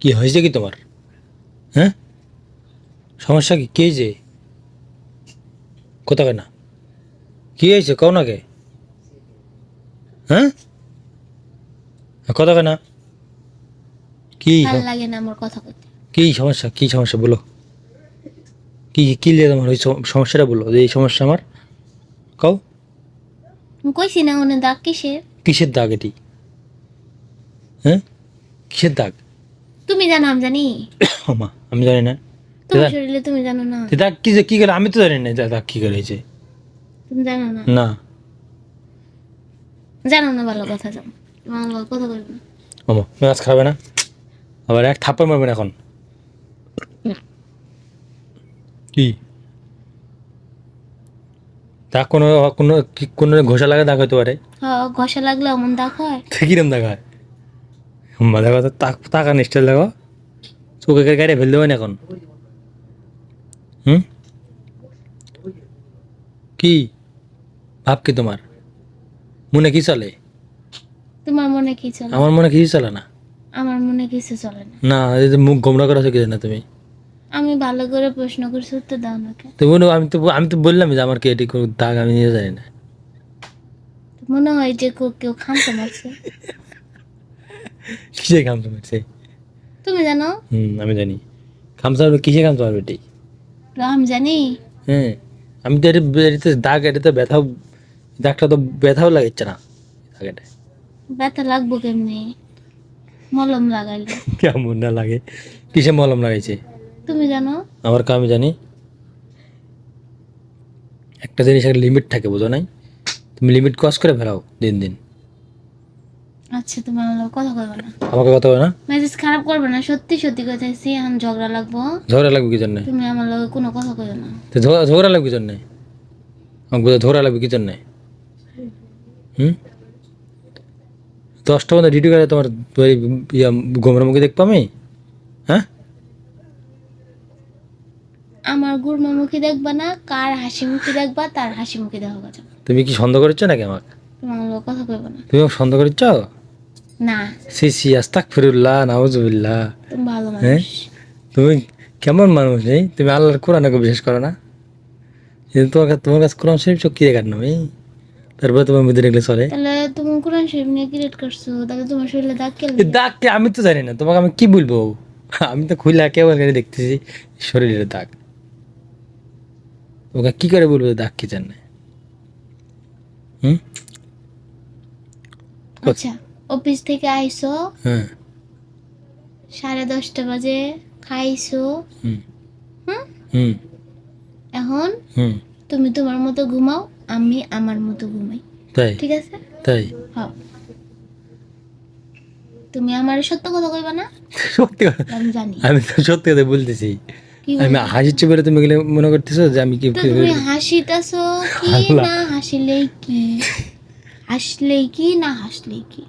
কি হয়েছে কি তোমার? হ্যাঁ? সমস্যা কি? কে যে? কোথাকে না? কি হয়েছে? কও না কে? হ্যাঁ? কোথাকে না? কি? ভালো লাগে না আমার কথা কইতে কি সমস্যা? কি সমস্যা বলো? কি কি লিয়ে তোমার ওই সমস্যাটা বলো যে এই সমস্যা আমার? কও। কইছি না ওনে দাগ কিসের? কিসের দাগ এটি? হ্যাঁ? কিসের দাগ? তুমি জানো আমি জানি। মা আমি জানি না। তোমার শরীরে তুমি জানো না। তো কি যে কি করে আমি তো জানি না দাগ কি করে হয়েছে। তুমি জানো না। না। জানো না ভালো কথা জানো। লগে কথা বলব মামা মেজাজ খাবে না? আবার এক থাপ্পড় মারবেন এখন? কি? দাগ কোনো কোনো কোনো ঘষা লাগা দাগ হতে পারে। ঘষা লাগলে অমন দাগ হয়। তো কিরম দেখা হয়? দেখো তো টাকা নিশ্চয় দেখো। চোখে গাড়ি ফেল দেবেন এখন। হুম? কি? ভাব কি তোমার? মনে কি চলে? তোমার মনে কি চলে? আমার মনে কিছু চলে না। আমার মনে কিছু চলে না। না এই যে মুখ গোমরা করা শিখেছে না তুমি? আমি ভালো করে প্রশ্ন করছি উত্তর দাও না তো বলো আমি তো আমি তো বললাম যে আমার কি এটি দাগ আমি নিয়ে জানি না। মনে হয় যে কেউ খামতে মারছে। কিসে খামতে পারছে তুমি জানো? হুম আমি জানি। খামতে পারবে কিসে খামতে পারবে এটি তো আমি জানি। হ্যাঁ আমি তো এটি এটিতে দাগ এটাতে ব্যথাও দাগটা তো ব্যথাও লাগছে না দাগেটা ব্যথা লাগবো কেমনি? মলম লাগাইলে। কেমন না লাগে। কিসে মলম লাগাইছে? তুমি জানো? আমার কা আমি জানি। একটা জিনিস একটা লিমিট থাকে বুঝো নাই? তুমি লিমিট ক্রস করে ফেলাও দিন দিন। আচ্ছা তুমি আমার কথা কইবে না। আমাকে কথা বলে না? মেজাজ খারাপ করবে না সত্যি সত্যি কইতাছি এখন ঝগড়া লাগবো। ঝগড়া লাগবে কি জন্যে? তুমি আমার লগে কোনো কথা কইবে না। তো ঝগড়া ঝগড়া লাগবে কি জন্যে? আমাকে বলতে ঝগড়া লাগবে কি জন্যে? হুম? দশটা মধ্যে ডিউটি করে তোমার ওই ইয়া গোমরা মুখে দেখব আমি? হ্যাঁ? আমার গুড়মা মুখী দেখবা না কার হাসি মুখে দেখবা তার হাসি মুখে দেখা তুমি কি সন্দেহ করেছ নাকি আমাকে? তুমি আমার লগে কথা কইবে না। তুমি সন্দেহ করেছ না। সি সি আস্তাক ফিরুল্লাহ নাউজুবিল্লাহ। তুমি ভালো হ্যাঁ? মানুষ। তুমি কেমন মানুষ এই? তুমি আল্লাহর কোরআনকে বিশ্বাস করো না? কিন্তু তোমার কাছে তোমার কাছে কোরআন শরীফ চোখ কিরে কাটনো এই? তারপরে তোমার মধ্যে চলে। তাহলে তুমি কোরআন শরীফ নিয়ে ক্রিয়েট করছ তাহলে তোমার শরীরে দাগ দাগ কি? আমি তো জানি না তোমাকে আমি কি বলব? আমি তো খুলে কেবল দেখতেছি শরীরের দাগ। তোমাকে কি করে বলব দাগ কি জানে? হুম? আচ্ছা। অফিস থেকে আইছো হ্যাঁ। সাড়ে দশটা বাজে খাইছো। হুম। এখন হুম। তুমি তোমার মতো ঘুমাও আমি আমার মতো ঘুমাই। তাই? ঠিক আছে? তাই? হ্যাঁ। তুমি আমার সত্য কথা কইবা না? সত্যি কথা? আমি জানি। আমি তো সত্যি কথা বলতেছি। আমি? হাসিচ্ছে বলে তুমি গেলে মনে করতেছো যে আমি কি তুমি হাসিতাছো কি না হাসিলেই কি? হাসলেই কি না হাসলেই কি?